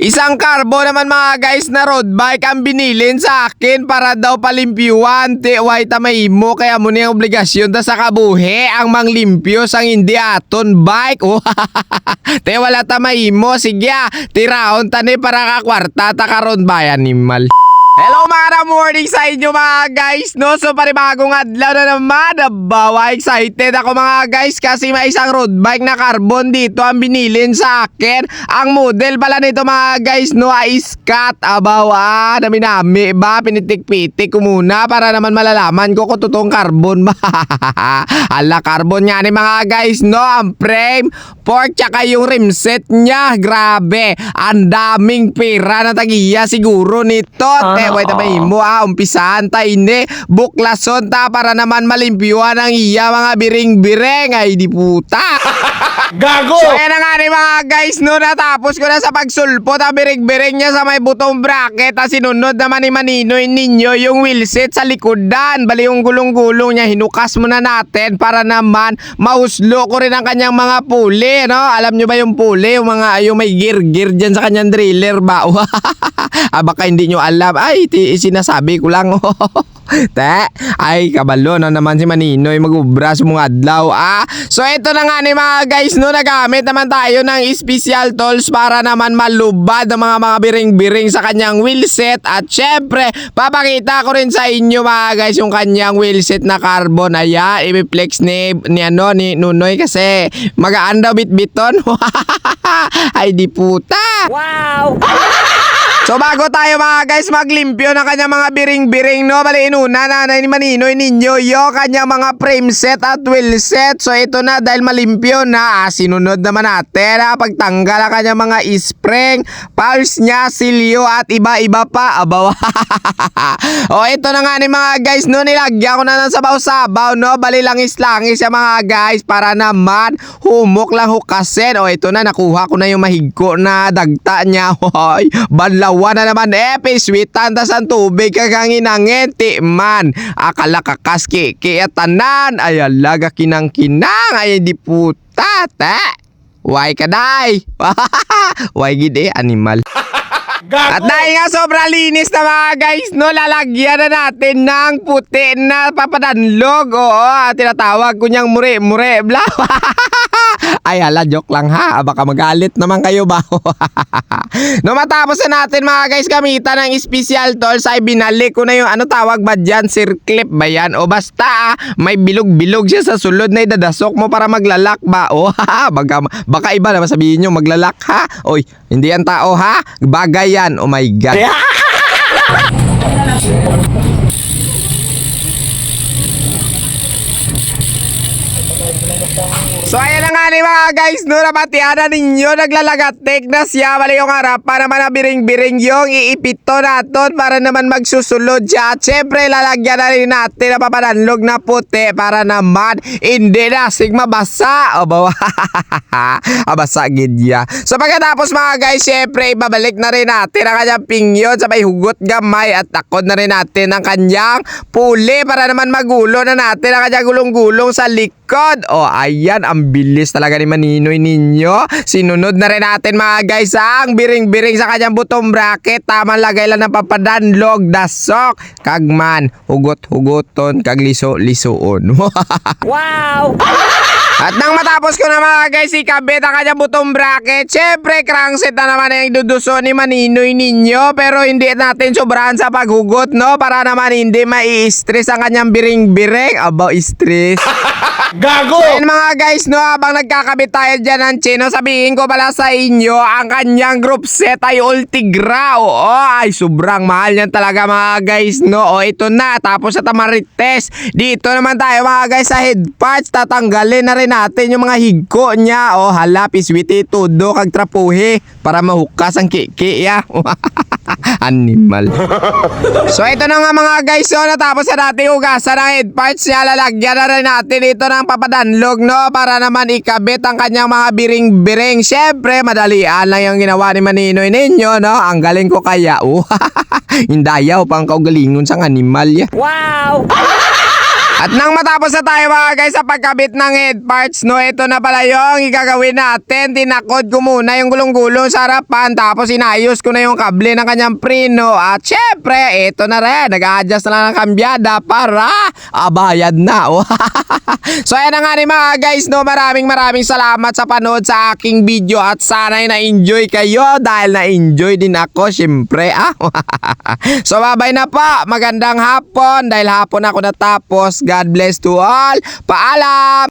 Isang carbo naman mga guys na road bike ang binilin sa akin para daw palimpyuan. Ti way tamay mo kaya mo yung obligasyon ta sa kabuhi ang manglimpyo sang hindi aton bike. Oh, te wala tamay mo. Sige ah, tiraon tani para kakwarta ta karon bayan nimal. Hello mga morning sa inyo mga guys no? So panibagong adlaw na naman. Bawa excited ako mga guys Kasi may isang road bike na carbon dito Ang binilin sa akin. Ang model pala nito mga guys no? Ay Scat. Abawa Nami-nami ba? Pinitik-pitik ko muna Para naman malalaman ko kung totoong carbon ba. Ala carbon nga ni mga guys no? Ang frame Fork tsaka yung rimset niya. Grabe. Ang daming pera na tagiya siguro nito. Te, wait na mo ah, umpisahan ta ini buklason ta para naman malimpyuhan ang iya mga biring-biring. Ay di puta. Gago! So ayan na nga ni mga guys no? Natapos ko na sa pagsulpot ang biring-biring niya sa may butong bracket. At sinunod naman ni Maninoy ninyo yung wheelset sa likodan bali yung gulong-gulong niya hinukas muna natin para naman mahuslo ko rin ang kanyang mga puli no? Alam nyo ba yung puli? Yung mga yung may gear-gear dyan sa kanyang driller ba? Ah, baka hindi nyo alam. Ay ti, sinasabi ko lang Te, ay kabalo na naman si Maninoy. Magubra sa mga adlaw ah. So ito na nga ni mga guys no nagamit naman tayo ng special tools para naman malubad ang mga mga biring-biring sa kanyang wheelset. At syempre papakita ko rin sa inyo mga guys yung kanyang wheelset na carbon. Aya i-flex ni, ni ano ni Nunoy kasi magaan daw bit-biton. Ay di puta! Wow! So bago tayo mga guys maglimpyo ng kanyang mga biring-biring no? Bali inuna na na ni Maninoy ninyo yo kanyang mga frame set at wheel set. So ito na dahil malimpyo na ah, sinunod naman natin ah, pagtanggal ang kanyang mga spring Pulse niya, silyo at iba-iba pa. Abaw O ito na nga ni mga guys no? Nilagyan ko na ng sabaw-sabaw no? Bali langis-langis siya mga guys para naman humok lang hukasin. O ito na nakuha ko na yung mahigko na dagta niya. Hoy, banlawan na naman epi sweet tantas ang tubig kaganginangin ti man akala kakaski kaya tanan ay alaga kinang kinang ay di puta te Why kaday? Why gid eh, animal. At dahil nga sobrang linis na mga guys, no, lalagyan na natin ng puti na papadanlog. Oo, at tinatawag ko niyang mure-mure. Bla. Ay, hala, joke lang ha. Ah, Baka magalit naman kayo ba? no, matapos na natin mga guys gamitan ng special tools ay binalik ko na yung ano tawag ba dyan? Circlip ba yan? O basta ah, may bilog-bilog siya sa sulod na idadasok mo para maglalak ba? O, baka, baka iba naman sabihin nyo maglalak ha? Oy, hindi yan tao ha? Bagay yan. Oh my God. Ayan mga guys, no, napatiana ninyo, naglalagatik na siya, mali yung harap, para naman na biring-biring yung iipito natin para naman magsusulod siya. At syempre, lalagyan na rin natin na papadanlog na puti para naman hindi na sigma basa. O bawa, abasa gidya. So pagkatapos mga guys, syempre, ibabalik na rin natin ang kanyang pingyon sa may hugot gamay at takod na rin natin ang kanyang puli para naman magulo na natin ang kanyang gulong-gulong sa likod. O ayan, ang bilis talaga ni Maninoy ninyo. Sinunod na rin natin mga guys ang biring-biring sa kanyang butong bracket. Tamang lagay lang ng papadanlog, dasok, kagman, hugot-hugoton, kagliso-lisuon. Wow! At nang matapos ko na mga guys ikabit ang kanyang butong bracket, syempre crankset na naman yung duduso ni Maninoy ninyo pero hindi natin sobrahan sa paghugot no para naman hindi mai-stress ang kanyang biring-biring. Aba, stress. Gago! Ayun mga guys, no, habang nagkakabit tayo dyan ng chino, sabihin ko pala sa inyo, ang kanyang group set ay Ultigra. Oo, ay sobrang mahal yan talaga mga guys, no. O, ito na, tapos sa tamarites. Dito naman tayo mga guys sa head parts, tatanggalin na rin natin yung mga higko niya. O, hala, piswiti, tudo, kag trapuhi, para mahukas ang kiki, ya. Animal. So ito na nga mga guys, so natapos na natin hugasan ang head parts niya, lalagyan na rin natin ito ng papadanlog no para naman ikabit ang kanyang mga biring-biring. Syempre, madalian lang yung ginawa ni Maninoy ninyo no. Ang galing ko kaya. Oh, Hindayaw pang kaugalingon sa animal ya. Wow! At nang matapos na tayo mga guys sa pagkabit ng head parts, no, ito na pala yung igagawin natin. Tinakod ko muna yung gulong-gulong sa harapan, tapos inayos ko na yung kable ng kanyang preno. At syempre, ito na rin, nag-a-adjust na lang ng kambyada para abayad na. Oh. so ayan na nga rin mga guys, no, maraming maraming salamat sa panood sa aking video at sana'y na-enjoy kayo dahil na-enjoy din ako, syempre. Ah. so babay na po, magandang hapon dahil hapon ako natapos. God bless to all. Paalam!